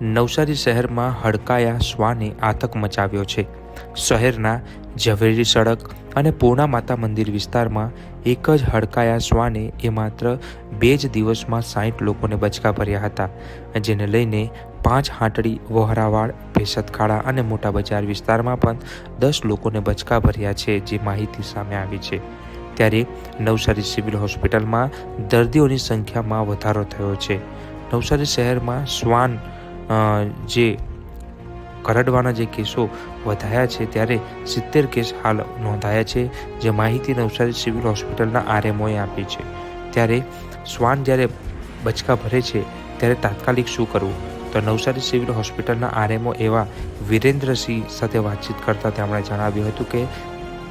નવસારી શહેરમાં હડકાયા શ્વાને આતંક મચાવ્યો છે. શહેરના ઝવેરી સડક અને પૂર્ણા માતા મંદિર વિસ્તારમાં એક જ હડકાયા શ્વાને એ માત્ર બે જ દિવસમાં સાઠ લોકોને બચકા ભર્યા હતા, જેને લઈને પાંચ હાંટડી વોહરાવાડ ભેસતખાડા અને મોટા બજાર વિસ્તારમાં પણ દસ લોકોને બચકા ભર્યા છે જે માહિતી સામે આવી છે. ત્યારે નવસારી સિવિલ હોસ્પિટલમાં દર્દીઓની સંખ્યામાં વધારો થયો છે. નવસારી શહેરમાં શ્વાન જે કરડવાના જે કેસો વધાયા છે, ત્યારે સિત્તેર કેસ હાલ નોંધાયા છે, જે માહિતી નવસારી સિવિલ હોસ્પિટલના આરએમઓએ આપી છે. ત્યારે શ્વાન જ્યારે બચકા ભરે છે, ત્યારે તાત્કાલિક શું કરવું? તો નવસારી સિવિલ હોસ્પિટલના આરએમઓ એવા વિરેન્દ્રસિંહ સાથે વાતચીત કરતાં તેમણે જણાવ્યું હતું કે,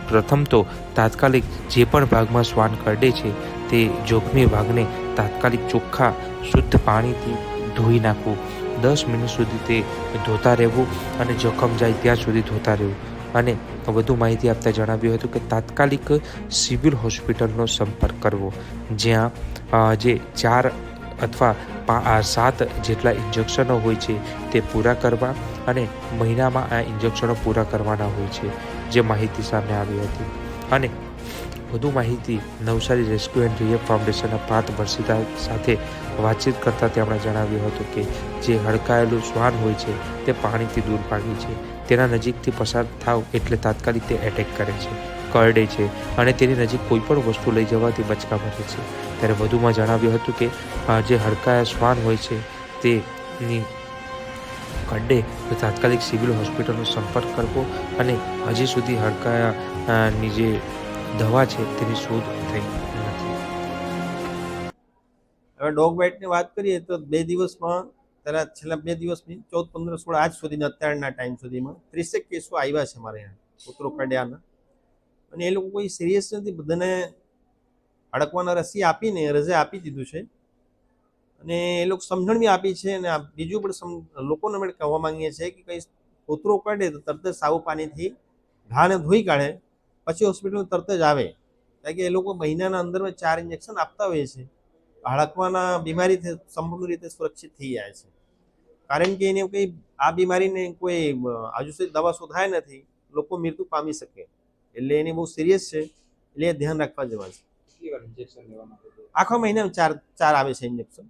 પ્રથમ તો તાત્કાલિક જે પણ ભાગમાં શ્વાન કરડે છે, તે જોખમી ભાગને તાત્કાલિક ચોખ્ખા, શુદ્ધ પાણીથી ધોઈ નાખવું. દસ મિનિટ સુધી તે ધોતા રહેવું અને જોખમ જાય ત્યાં સુધી ધોતા રહેવું. અને વધુ માહિતી આપતા જણાવ્યું હતું કે તાત્કાલિક સિવિલ હોસ્પિટલનો સંપર્ક કરવો, જ્યાં જે ચાર અથવા સાત જેટલા ઇન્જેક્શનો હોય છે તે પૂરા કરવા અને મહિનામાં આ ઇન્જેક્શનો પૂરા કરવાના હોય છે, જે માહિતી સામે આવી હતી. અને વધુ માહિતી નવસારી રેસ્ક્યુ એન્ડ રિહેબ ફાઉન્ડેશનના પાર્થ વર્ષિતા સાથે વાતચીત કરતાં તેમણે જણાવ્યું હતું કે જે હડકાયેલું શ્વાન હોય છે, તે પાણીથી દૂર ભાગી છે. તેના નજીકથી પસાર થાવ એટલે તાત્કાલિક તે એટેક કરે છે, કરડે છે અને તેની નજીક કોઈ પણ વસ્તુ લઈ જવાથી બચકા ભરે છે. ત્યારે વધુમાં જણાવ્યું હતું કે જે હડકાયા શ્વાન હોય છે, તેની કરડે તો તાત્કાલિક સિવિલ હોસ્પિટલનો સંપર્ક કરવો અને હજી સુધી હડકાયાની જે દવા છે તેની શોધ થઈ હવે ડોગ બાઇટની વાત કરીએ તો બે દિવસમાં, તેના છેલ્લા બે દિવસની ચૌદ, પંદર, સોળ આજ સુધીના અત્યારના ટાઈમ સુધીમાં ત્રીસેક કેસો આવ્યા છે મારે અહીંયા કૂતરો કડ્યાના અને એ લોકો કોઈ સિરિયસ નથી, બધાને અડકવાના રસી આપીને રજા આપી દીધું છે. અને એ લોકો સમજણ બી આપી છે અને બીજું પણ લોકોને અમે કહેવા માંગીએ છીએ કે કંઈ કૂતરો કાઢે તો તરત જ સાવું પાણીથી ઘાને ધોઈ કાઢે. પછી હોસ્પિટલ તરત જ આવે. કારણ કે એ લોકો મહિનાના અંદરમાં ચાર ઇન્જેક્શન આપતા હોય છે. હડકવાના બીમારીથી સંપૂર્ણ રીતે સુરક્ષિત થઈ જાય છે. કારણ કે એને કંઈ આ બીમારીને કોઈ હજુ સુધી દવા શોધાય નથી. લોકો મૃત્યુ પામી શકે. એટલે એની બહુ સિરિયસ છે. એટલે એ ધ્યાન રાખવા જેવા છે. આખા મહિનામાં ચાર ચાર આવે છે ઇન્જેક્શન